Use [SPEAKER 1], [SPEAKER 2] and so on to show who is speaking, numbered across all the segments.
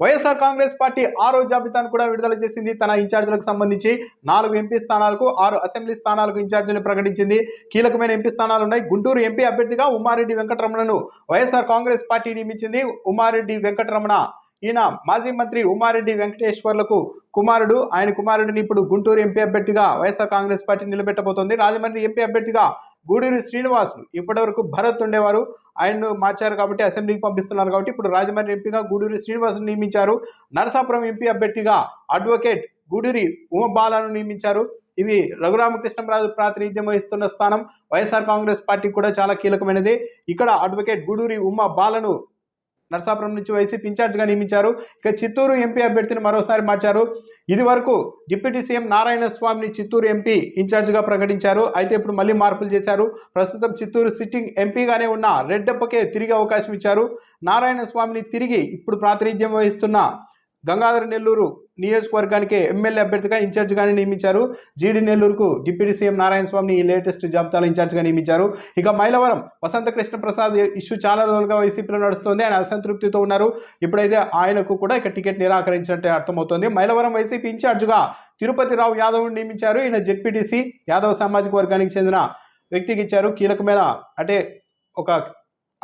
[SPEAKER 1] YSR Congress party ఆరో జాబితాను కూడా విడుదల చేసింది. తన ఇన్ఛార్జీలకు సంబంధించి నాలుగు ఎంపీ స్థానాలకు ఆరు అసెంబ్లీ స్థానాలకు ఇన్ఛార్జీలు ప్రకటించింది. కీలకమైన ఎంపీ స్థానాలు ఉన్నాయి. గుంటూరు ఎంపీ అభ్యర్థిగా ఉమారెడ్డి వెంకటరమణను వైఎస్ఆర్ కాంగ్రెస్ పార్టీ నియమించింది ఉమారెడ్డి వెంకటరమణ. ఈయన మాజీ మంత్రి ఉమారెడ్డి వెంకటేశ్వర్లకు కుమారుడు. ఆయన కుమారుడిని ఇప్పుడు గుంటూరు ఎంపీ అభ్యర్థిగా వైఎస్ఆర్ కాంగ్రెస్ పార్టీ నిలబెట్టబోతోంది. రాజమండ్రి ఎంపీ అభ్యర్థిగా గూడూరి శ్రీనివాసులు. ఇప్పటివరకు భరత్ ఉండేవారు. ఆయన్ను మార్చారు కాబట్టి అసెంబ్లీకి పంపిస్తున్నారు కాబట్టి ఇప్పుడు రాజమండ్రి ఎంపీగా గూడూరి శ్రీనివాసును నియమించారు. నరసాపురం ఎంపీ అభ్యర్థిగా అడ్వకేట్ గూడూరి ఉమబాలను నియమించారు. ఇది రఘురామకృష్ణరాజు ప్రాతినిధ్యం వహిస్తున్న స్థానం. వైఎస్ఆర్ కాంగ్రెస్ పార్టీ కూడా చాలా కీలకమైనది. ఇక్కడ అడ్వకేట్ గూడూరి ఉమ బాలను నరసాపురం నుంచి వైసీపీ ఇన్ఛార్జ్గా నియమించారు. ఇక చిత్తూరు ఎంపీ అభ్యర్థిని మరోసారి మార్చారు. ఇది వరకు డిప్యూటీ సీఎం నారాయణ స్వామిని చిత్తూరు ఎంపీ ఇన్ఛార్జ్గా ప్రకటించారు. అయితే ఇప్పుడు మళ్ళీ మార్పులు చేశారు. ప్రస్తుతం చిత్తూరు సిట్టింగ్ ఎంపీగానే ఉన్న రెడ్డప్పకే తిరిగి అవకాశం ఇచ్చారు. నారాయణ స్వామిని తిరిగి ఇప్పుడు ప్రాతినిధ్యం వహిస్తున్న గంగాధర నెల్లూరు నియోజకవర్గానికి ఎమ్మెల్యే అభ్యర్థిగా ఇన్ఛార్జ్గానే నియమించారు. జీడి నెల్లూరుకు డిప్యూటీ సీఎం నారాయణ స్వామిని ఈ లేటెస్ట్ జాబితాలో ఇన్ఛార్జ్గా నియమించారు. ఇక మైలవరం వసంత కృష్ణ ప్రసాద్ ఇష్యూ చాలా రోజులుగా వైసీపీలో నడుస్తుంది. ఆయన అసంతృప్తితో ఉన్నారు. ఇప్పుడైతే ఆయనకు కూడా ఇక టికెట్ నిరాకరించినట్టే అర్థమవుతోంది. మైలవరం వైసీపీ ఇన్ఛార్జ్గా తిరుపతి రావు యాదవ్ నియమించారు. ఈయన జెడ్పీటీసీ యాదవ్ సామాజిక వర్గానికి చెందిన వ్యక్తికి ఇచ్చారు. కీలకమైన అంటే ఒక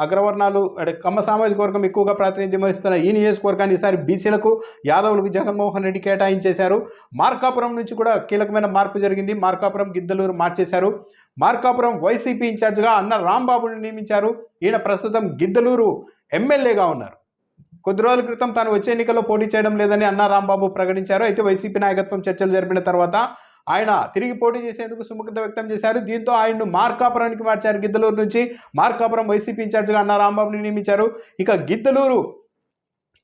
[SPEAKER 1] అగ్రవర్ణాలు అంటే కమ్మ సామాజిక వర్గం ఎక్కువగా ప్రాతినిధ్యం వహిస్తున్న ఈ నియోజకవర్గాన్ని ఈసారి బీసీలకు యాదవులకు జగన్మోహన్ రెడ్డి కేటాయించేశారు. మార్కాపురం నుంచి కూడా కీలకమైన మార్పు జరిగింది. మార్కాపురం గిద్దలూరు మార్చేశారు. మార్కాపురం వైసీపీ ఇన్ఛార్జ్గా అన్న రాంబాబుని నియమించారు. ఈయన ప్రస్తుతం గిద్దలూరు ఎమ్మెల్యేగా ఉన్నారు. కొద్ది రోజుల క్రితం తాను వచ్చే ఎన్నికల్లో పోటీ చేయడం లేదని అన్న రాంబాబు ప్రకటించారు. అయితే వైసీపీ నాయకత్వం చర్చలు జరిపిన తర్వాత ఆయన తిరిగి పోటీ చేసేందుకు సుముఖత వ్యక్తం చేశారు. దీంతో ఆయన్ను మార్కాపురానికి మార్చారు. గిద్దలూరు నుంచి మార్కాపురం వైసీపీ ఇన్ఛార్జ్గా అన్న రాంబాబుని నియమించారు. ఇక గిద్దలూరు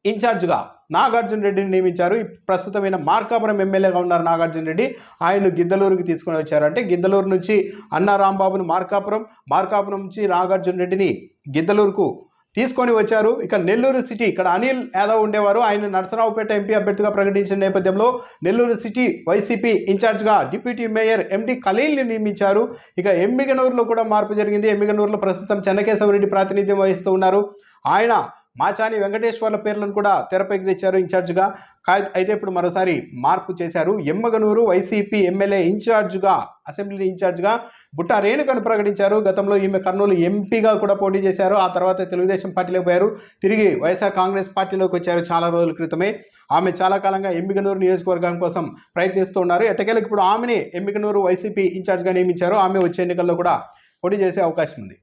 [SPEAKER 1] ఇన్ఛార్జ్గా నాగార్జున రెడ్డిని నియమించారు. ప్రస్తుతమైన ప్రస్తుతం ఈయన మార్కాపురం ఎమ్మెల్యేగా ఉన్నారు నాగార్జున రెడ్డి. ఆయన గిద్దలూరుకి తీసుకొని వచ్చారు. అంటే గిద్దలూరు నుంచి అన్న రాంబాబును మార్కాపురం మార్కాపురం నుంచి నాగార్జున రెడ్డిని గిద్దలూరుకు తీసుకొని వచ్చారు. ఇక నెల్లూరు సిటీ ఇక్కడ అనిల్ యాదవ్ ఉండేవారు. ఆయన నరసరావుపేట ఎంపీ అభ్యర్థిగా ప్రకటించిన నేపథ్యంలో నెల్లూరు సిటీ వైసీపీ ఇన్ఛార్జ్గా డిప్యూటీ మేయర్ ఎండి ఖలీల్ని నియమించారు. ఇక ఎమ్మిగనూరులో కూడా మార్పు జరిగింది. ఎమ్మిగనూరులో ప్రస్తుతం చెన్నకేశవరెడ్డి ప్రాతినిధ్యం వహిస్తూ ఉన్నారు. ఆయన మాచాని వెంకటేశ్వర్ల పేర్లను కూడా తెరపైకి తెచ్చారు ఇన్ఛార్జ్గా. కా- అయితే ఇప్పుడు మరోసారి మార్పు చేశారు. ఎమ్మగనూరు వైసీపీ ఎమ్మెల్యే ఇన్ఛార్జ్గా అసెంబ్లీ ఇన్ఛార్జ్గా బుట్ట రేణుకను ప్రకటించారు. గతంలో ఈమె కర్నూలు ఎంపీగా కూడా పోటీ చేశారు. ఆ తర్వాత తెలుగుదేశం పార్టీలోకి పోయారు. తిరిగి వైఎస్ఆర్ కాంగ్రెస్ పార్టీలోకి వచ్చారు చాలా రోజుల క్రితమే. ఆమె చాలా కాలంగా ఎమ్మిగనూరు నియోజకవర్గం కోసం ప్రయత్నిస్తూ ఉన్నారు. ఎట్టకేలకు ఇప్పుడు ఆమెని ఎమ్మిగనూరు వైసీపీ ఇన్ఛార్జ్గా నియమించారు. ఆమె వచ్చే ఎన్నికల్లో కూడా పోటీ చేసే అవకాశం ఉంది.